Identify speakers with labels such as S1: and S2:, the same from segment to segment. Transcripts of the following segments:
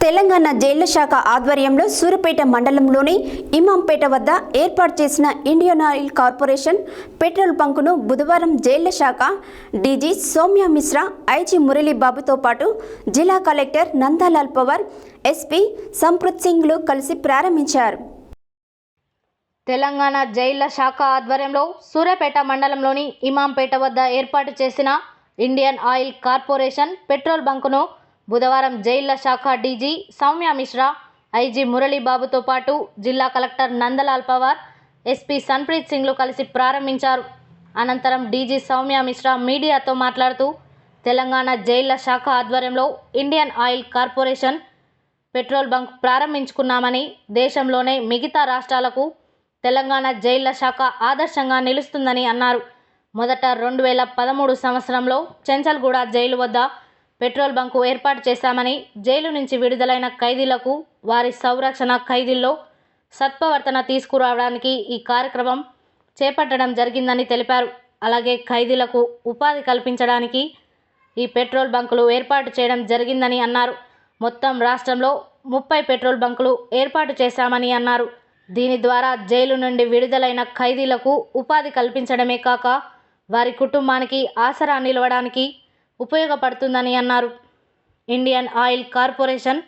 S1: తెలంగాణ జైళ్ళ శాఖ ఆధ్వర్యంలో సూర్యపేట మండలంలోని ఇమాంపేట వద్ద ఏర్పాటు చేసిన ఇండియన్ ఆయిల్ కార్పొరేషన్ పెట్రోల్ బంకును బుధవారం జైళ్ళ శాఖ డీజీ సౌమ్య మిశ్రా ఐజీ మురళీబాబుతో పాటు జిల్లా కలెక్టర్ నందాలాల్ పవార్ ఎస్పీ సంప్రత్ సింగ్లు కలిసి ప్రారంభించారు.
S2: తెలంగాణ జైళ్ళ శాఖ ఆధ్వర్యంలో సూర్యాపేట మండలంలోని ఇమాంపేట వద్ద ఏర్పాటు చేసిన ఇండియన్ ఆయిల్ కార్పొరేషన్ పెట్రోల్ బంకును బుధవారం జైళ్ళ శాఖ డీజీ సౌమ్య మిశ్రా ఐజీ మురళీబాబుతో పాటు జిల్లా కలెక్టర్ నందలాల్ పవార్ ఎస్పీ సన్ప్రీత్ సింగ్లు కలిసి ప్రారంభించారు. అనంతరం డీజీ సౌమ్య మిశ్రా మీడియాతో మాట్లాడుతూ తెలంగాణ జైళ్ళ శాఖ ఆధ్వర్యంలో Indian oil corporation petrol bunk ప్రారంభించుకున్నామని దేశంలోనే మిగతా రాష్ట్రాలకు తెలంగాణ జైళ్ళ శాఖ ఆదర్శంగా నిలుస్తుందని అన్నారు. మొదట రెండు వేల పదమూడు సంవత్సరంలో చెంచల్గూడ జైలు వద్ద పెట్రోల్ బంకు ఏర్పాటు చేశామని జైలు నుంచి విడుదలైన ఖైదీలకు వారి సంరక్షణ ఖైదీల్లో సత్ప్రవర్తన తీసుకురావడానికి ఈ కార్యక్రమం చేపట్టడం జరిగిందని తెలిపారు. అలాగే ఖైదీలకు ఉపాధి కల్పించడానికి ఈ పెట్రోల్ బంకులు ఏర్పాటు చేయడం జరిగిందని అన్నారు. మొత్తం రాష్ట్రంలో ముప్పై పెట్రోల్ బంకులు ఏర్పాటు చేశామని అన్నారు. దీని ద్వారా జైలు నుండి విడుదలైన ఖైదీలకు ఉపాధి కల్పించడమే కాక వారి కుటుంబానికి ఆసరా నిలవడానికి ఉపయోగపడుతుందని అన్నారు. ఇండియన్ ఆయిల్ కార్పొరేషన్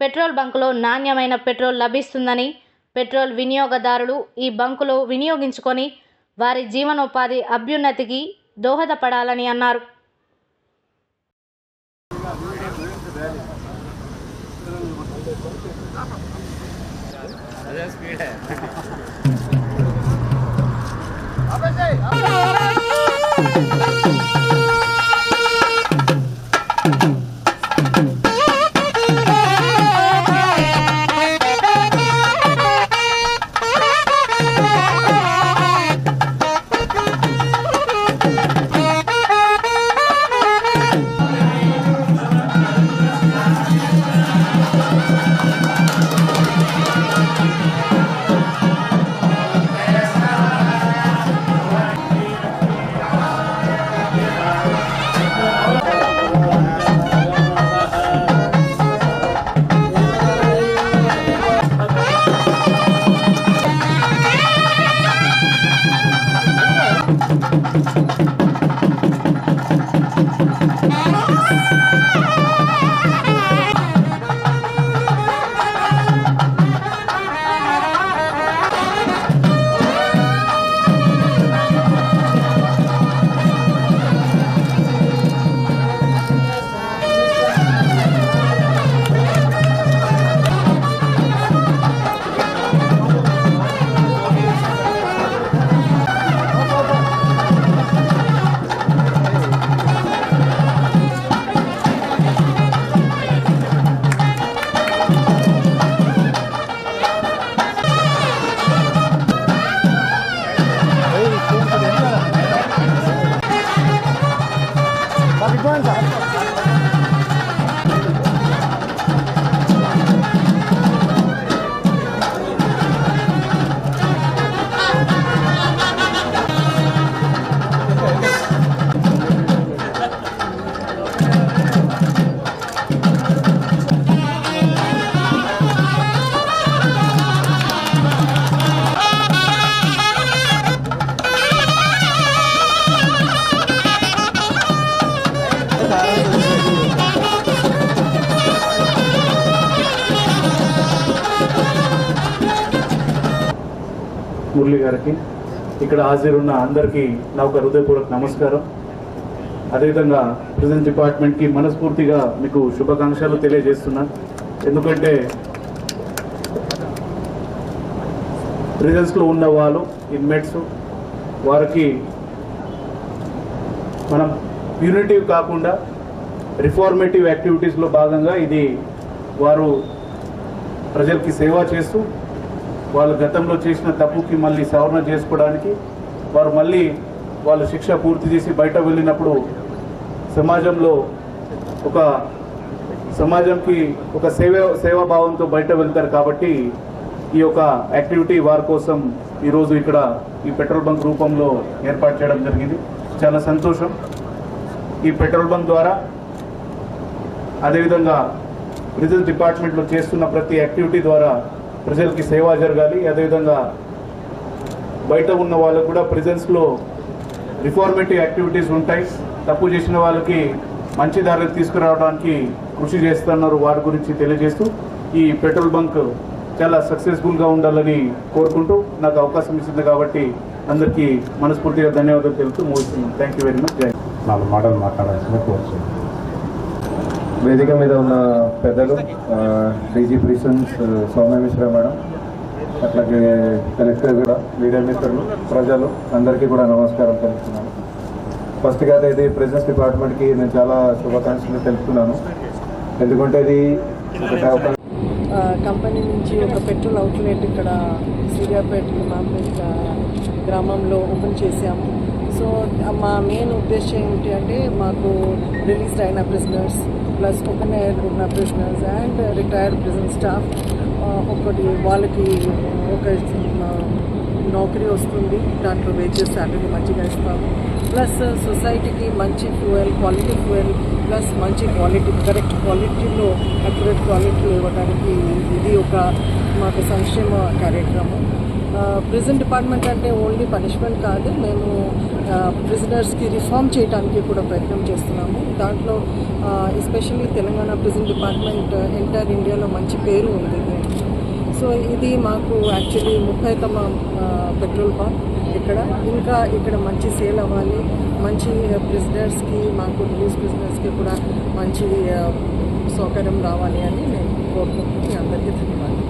S2: పెట్రోల్ బంకులో నాణ్యమైన పెట్రోల్ లభిస్తుందని పెట్రోల్ వినియోగదారులు ఈ బంకులో వినియోగించుకొని వారి జీవనోపాధి అభ్యున్నతికి దోహదపడాలని అన్నారు. そう。
S3: మురళి గారికి ఇక్కడ హాజరున్న అందరికీ నా ఒక హృదయపూర్వక నమస్కారం. అదేవిధంగా ప్రజెంట్ డిపార్ట్మెంట్కి మనస్ఫూర్తిగా మీకు శుభాకాంక్షలు తెలియజేస్తున్నా. ఎందుకంటే ప్రిజన్స్లో ఉన్న వాళ్ళు ఇన్మేట్స్ వారికి మనం ప్యూనిటివ్ కాకుండా రిఫార్మేటివ్ యాక్టివిటీస్లో భాగంగా ఇది వారు ప్రజలకి సేవ చేస్తూ వాళ్ళు గతంలో చేసిన తప్పుకి మళ్ళీ సవరణ చేసుకోవడానికి వారు మళ్ళీ వాళ్ళు శిక్ష పూర్తి చేసి బయట వెళ్ళినప్పుడు సమాజంలో ఒక సమాజంకి ఒక సేవ సేవాభావంతో బయట వెళ్తారు కాబట్టి ఈ యొక్క యాక్టివిటీ వారి కోసం ఈరోజు ఇక్కడ ఈ పెట్రోల్ బంక్ రూపంలో ఏర్పాటు చేయడం జరిగింది. చాలా సంతోషం. ఈ పెట్రోల్ బంక్ ద్వారా అదేవిధంగా విద్యుత్ డిపార్ట్మెంట్లో చేస్తున్న ప్రతి యాక్టివిటీ ద్వారా ప్రజలకి సేవ జరగాలి. అదేవిధంగా బయట ఉన్న వాళ్ళకు కూడా ప్రిజన్స్లో రిఫార్మేటివ్ యాక్టివిటీస్ ఉంటాయి. తప్పు చేసిన వాళ్ళకి మంచి దారిని తీసుకురావడానికి కృషి చేస్తున్నారు వారి గురించి తెలియజేస్తూ ఈ పెట్రోల్ బంక్ చాలా సక్సెస్ఫుల్గా ఉండాలని కోరుకుంటూ నాకు అవకాశం ఇచ్చింది కాబట్టి అందరికీ మనస్ఫూర్తిగా ధన్యవాదాలు తెలుపుతూ ముగిస్తున్నాను. థ్యాంక్ యూ వెరీ మచ్ జై
S4: నాలుగు మాటలు మాట్లాడాల్సిందే కోరుతున్నాను. వేదిక మీద ఉన్న పెద్దలు DG prisons Soumya Mishra madam అట్లాగే కలెక్టర్ కూడా మీడియా మిత్రులు ప్రజలు అందరికీ కూడా నమస్కారం తెలుపుతున్నాను. ఫస్ట్గా అయితే ప్రెజెన్స్ డిపార్ట్మెంట్కి నేను చాలా శుభాకాంక్షలు తెలుపుతున్నాను. ఎందుకంటే ఇది ఒక
S5: కంపెనీ నుంచి ఒక పెట్రోల్ అవుట్లెట్ ఇక్కడ సూర్యాపేట ఇమాంపేట గ్రామంలో ఓపెన్ చేశాము. సో మా మెయిన్ ఉద్దేశం ఏమిటి అంటే మాకు రిలీజ్డ్ అయిన ప్రిజనర్స్ ప్లస్ ఓపెన్ ఎయిర్ ఉన్న prisoners and retired prison staff ఒకటి వాళ్ళకి ఒక నౌకరీ వస్తుంది. దాంట్లో వేజెస్ శాలరీ మంచిగా ఇస్తాము. ప్లస్ సొసైటీకి మంచి ఫ్యూయల్ క్వాలిటీ ఫ్యూయల్ ప్లస్ మంచి క్వాలిటీ కరెక్ట్ క్వాలిటీలో అక్యురేట్ క్వాలిటీలో ఇవ్వడానికి ఇది ఒక మాకు సంక్షేమ కార్యక్రమం. ప్రిజన్ డిపార్ట్మెంట్ అంటే ఓన్లీ పనిష్మెంట్ కాదు మేము ప్రిజనర్స్కి రిఫార్మ్ చేయడానికి కూడా ప్రయత్నం చేస్తున్నాము. దాంట్లో especially Telangana prison department entire ఇండియాలో మంచి పేరు ఉంది. సో ఇది మాకు యాక్చువల్లీ ముప్పై తమ పెట్రోల్ పంప్ ఇక్కడ. ఇంకా ఇక్కడ మంచి సేల్ అవ్వాలి. మంచి ప్రిజనర్స్కి మాకు రిలీజ్ బిజినెస్కి కూడా మంచి సౌకర్యం రావాలి అని నేను కోరుకుంటున్నాను. అందరికీ ధన్యవాదాలు.